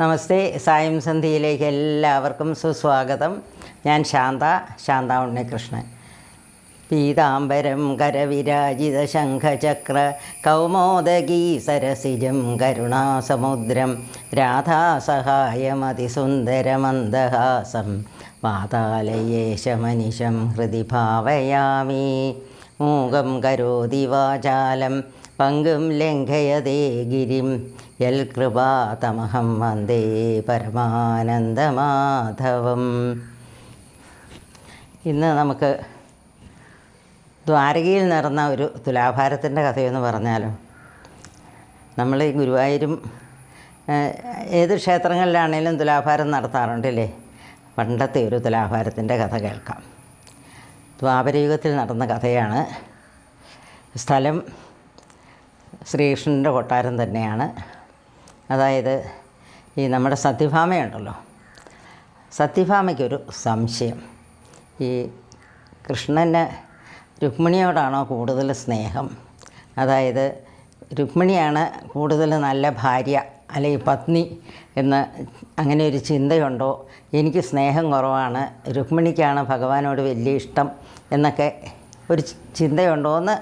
നമസ്തേ സായം സന്ധ്യയിലേക്ക് എല്ലാവർക്കും സുസ്വാഗതം. ഞാൻ ശാന്ത ശാന്ത ഉണ്ണികൃഷ്ണൻ. പീതാംബരം കരവിരാജിത ശംഖചക്ര കൗമോദകീ സരസിജം കരുണാസമുദ്രം രാധാസഹായമതിസുന്ദരമന്ദഹാസം വാതാലയേശമനിശം ഹൃദി ഭാവയാമി മൂകം കരോതി വാചാലം പങ്കും ലംഘയതേ ഗിരിം. യൽ കൃപാതമഹം വന്ദേ പരമാനന്ദമാധവം. ഇന്ന് നമുക്ക് ദ്വാരകയിൽ നടന്ന ഒരു തുലാഭാരത്തിന്റെ കഥയെന്ന് പറഞ്ഞാലോ? നമ്മൾ ഈ ഗുരുവായൂരും ഏത് ക്ഷേത്രങ്ങളിലാണേലും തുലാഭാരം നടത്താറുണ്ടല്ലേ? പണ്ടത്തെ ഒരു തുലാഭാരത്തിന്റെ കഥ കേൾക്കാം. ദ്വാപരയുഗത്തിൽ നടന്ന കഥയാണ്. സ്ഥലം ശ്രീകൃഷ്ണന്റെ കൊട്ടാരം തന്നെയാണ്. അതായത് ഈ നമ്മുടെ സത്യഭാമയുണ്ടല്ലോ. സത്യഭാമയ്ക്കൊരു സംശയം. ഈ കൃഷ്ണന് രുക്മിണിയോടാണോ കൂടുതൽ സ്നേഹം? അതായത് രുക്മിണിയാണ് കൂടുതൽ നല്ല ഭാര്യ അല്ലെങ്കിൽ പത്നി എന്ന് അങ്ങനെ ഒരു ചിന്തയുണ്ടോ? എനിക്ക് സ്നേഹം കുറവാണ്. രുക്മിണിക്കാണ് ഭഗവാനോട് വലിയ ഇഷ്ടം എന്നൊക്കെ ഒരു ചിന്തയുണ്ടോ എന്ന്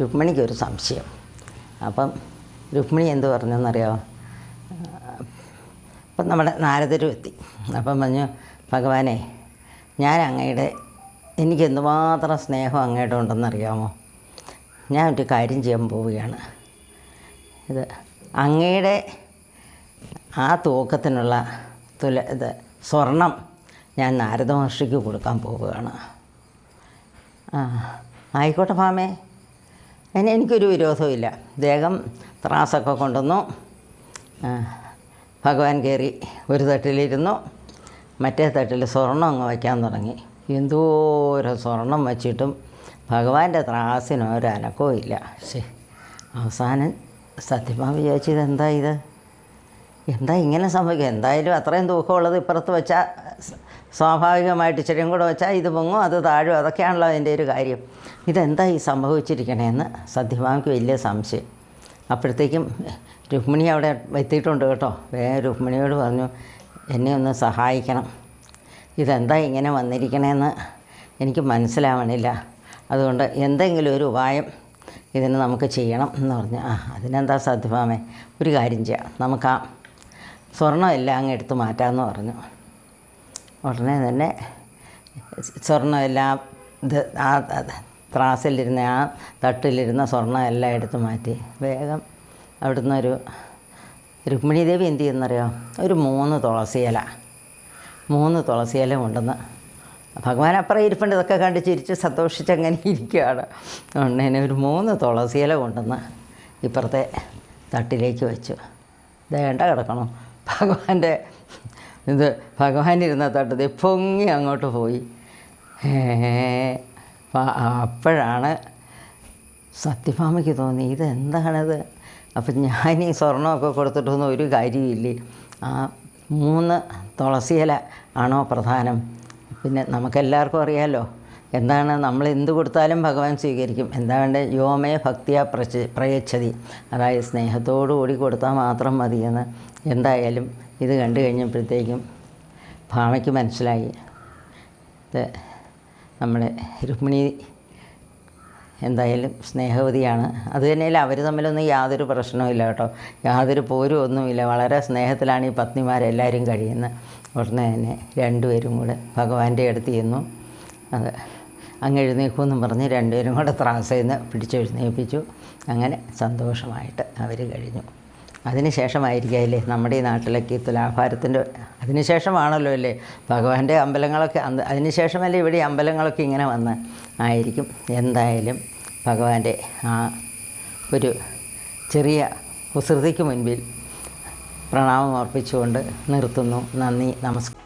രുക്മിണിക്കൊരു സംശയം. അപ്പം രുക്മിണി എന്ത് പറഞ്ഞെന്നറിയാമോ അപ്പം നമ്മുടെ നാരദരും എത്തി അപ്പം പറഞ്ഞു ഭഗവാനെ ഞാൻ അങ്ങയുടെ എനിക്ക് എന്തുമാത്രം സ്നേഹം അങ്ങയുടെ ഉണ്ടെന്നറിയാമോ? ഞാൻ ഒരു കാര്യം ചെയ്യാൻ പോവുകയാണ്. ഇത് അങ്ങയുടെ ആ തൂക്കത്തിനുള്ള തുല ഇത് സ്വർണം ഞാൻ നാരദ മഹർഷിക്ക് കൊടുക്കാൻ പോവുകയാണ്. ആ ആയിക്കോട്ടെ ഭാമേ അതിന് എനിക്കൊരു വിരോധമില്ല ദേഹം ത്രാസൊക്കെ കൊണ്ടുവന്നു. ഭഗവാൻ കയറി ഒരു തട്ടിലിരുന്നു. മറ്റേ തട്ടിൽ സ്വർണം അങ്ങ് വയ്ക്കാൻ തുടങ്ങി. എന്തോരം സ്വർണം വച്ചിട്ടും ഭഗവാന്റെ ത്രാസിന് ഇല്ല. ശരി അവസാനം സത്യഭാമ വിചാരിച്ചത് എന്താ ഇത്? എന്താ ഇങ്ങനെ സംഭവിക്കുക? എന്തായാലും അത്രയും ദുഃഖമുള്ളത് ഇപ്പുറത്ത് വെച്ചാൽ സ്വാഭാവികമായിട്ട് ഇച്ചിരിയും കൂടെ വെച്ചാൽ ഇത് പൊങ്ങും അത് താഴും അതൊക്കെയാണല്ലോ അതിന്റെ ഒരു കാര്യം. ഇതെന്താ ഈ സംഭവിച്ചിരിക്കണേന്ന് സത്യഭാമയ്ക്ക് വലിയ സംശയം. അപ്പോഴത്തേക്കും രുക്മിണി അവിടെ എത്തിയിട്ടുണ്ട് കേട്ടോ. വേഗം രുക്മിണിയോട് പറഞ്ഞു എന്നെ ഒന്ന് സഹായിക്കണം. ഇതെന്താ ഇങ്ങനെ വന്നിരിക്കണേന്ന് എനിക്ക് മനസ്സിലാവണില്ല. അതുകൊണ്ട് എന്തെങ്കിലും ഒരു ഉപായം ഇതിന് നമുക്ക് ചെയ്യണം എന്ന് പറഞ്ഞു. ആ അതിനെന്താ സത്യഭാമേ? ഒരു കാര്യം ചെയ്യാം. നമുക്ക് ആ സ്വർണം എല്ലാം അങ്ങ് എടുത്ത് മാറ്റാമെന്ന് പറഞ്ഞു. ഉടനെ തന്നെ സ്വർണം എല്ലാം ഇത് ആ ത്രാസിലിരുന്ന ആ തട്ടിലിരുന്ന സ്വർണം എല്ലാം എടുത്ത് മാറ്റി. വേഗം അവിടുന്ന് ഒരു രുക്മിണി ദേവി എന്ത് ചെയ്യുന്നറിയോ? ഒരു മൂന്ന് തുളസിയില മൂന്ന് തുളസിയില കൊണ്ടുവന്ന് ഭഗവാൻ അപ്പുറം ഇരിപ്പുണ്ട്. ഇതൊക്കെ കണ്ട് ചിരിച്ച് സന്തോഷിച്ച് അങ്ങനെ ഇരിക്കുകയാണ്. ഉണ്ണേനെ ഒരു മൂന്ന് തുളസിയില കൊണ്ടുവന്ന് ഇപ്പുറത്തെ തട്ടിലേക്ക് വെച്ചു. ദേണ്ട കിടക്കണം. ഭഗവാന്റെ ഇത് ഭഗവാൻ ഇരുന്ന തട്ടത്തിൽ പൊങ്ങി അങ്ങോട്ട് പോയി. അപ്പോഴാണ് സത്യഭാമയ്ക്ക് തോന്നി ഇതെന്താണിത്? അപ്പം ഞാൻ ഈ സ്വർണമൊക്കെ കൊടുത്തിട്ടൊന്നും ഒരു കാര്യമില്ലേ ആ മൂന്ന് തുളസിയില ആണോ പ്രധാനം? പിന്നെ നമുക്കെല്ലാവർക്കും അറിയാമല്ലോ എന്താണ് നമ്മൾ എന്ത് കൊടുത്താലും ഭഗവാൻ സ്വീകരിക്കും. എന്താ വേണ്ടത് യോമേ ഭക്തിയ പ്രച പ്രയച്ഛതി. അതായത് സ്നേഹത്തോടു കൂടി കൊടുത്താൽ മാത്രം മതിയെന്ന്. എന്തായാലും ഇത് കണ്ടു കഴിഞ്ഞപ്പോഴത്തേക്കും ഭാമയ്ക്ക് മനസ്സിലായി. ഇത് നമ്മുടെ രുക്മിണി എന്തായാലും സ്നേഹവതിയാണ്. അത് തന്നെയല്ല അവർ തമ്മിലൊന്നും യാതൊരു പ്രശ്നവുമില്ല കേട്ടോ. യാതൊരു പോരും ഒന്നുമില്ല. വളരെ സ്നേഹത്തിലാണ് ഈ പത്നിമാരെല്ലാവരും കഴിയുന്നത്. ഉടനെ തന്നെ രണ്ടുപേരും കൂടെ ഭഗവാന്റെ അടുത്ത് ചെന്നു. അത് അങ്ങ് എഴുന്നേക്കുമെന്നും പറഞ്ഞ് രണ്ടുപേരും കൂടെ ത്രാസേന്ന് പിടിച്ചെഴുന്നേൽപ്പിച്ചു. അങ്ങനെ സന്തോഷമായിട്ട് അവർ കഴിഞ്ഞു. അതിനുശേഷമായിരിക്കില്ലേ നമ്മുടെ ഈ നാട്ടിലേക്ക് തുലാഭാരത്തിന്റെ അതിനുശേഷമാണല്ലോ അല്ലേ? ഭഗവാന്റെ അമ്പലങ്ങളൊക്കെ അതിനുശേഷമല്ലേ ഇവിടെ അമ്പലങ്ങളൊക്കെ ഇങ്ങനെ വന്ന് ആയിരിക്കും. എന്തായാലും ഭഗവാന്റെ ആ ഒരു ചെറിയ കുസൃതിക്ക് മുൻപിൽ പ്രണാമം അർപ്പിച്ചുകൊണ്ട് നിർത്തുന്നു. നന്ദി നമസ്കാരം.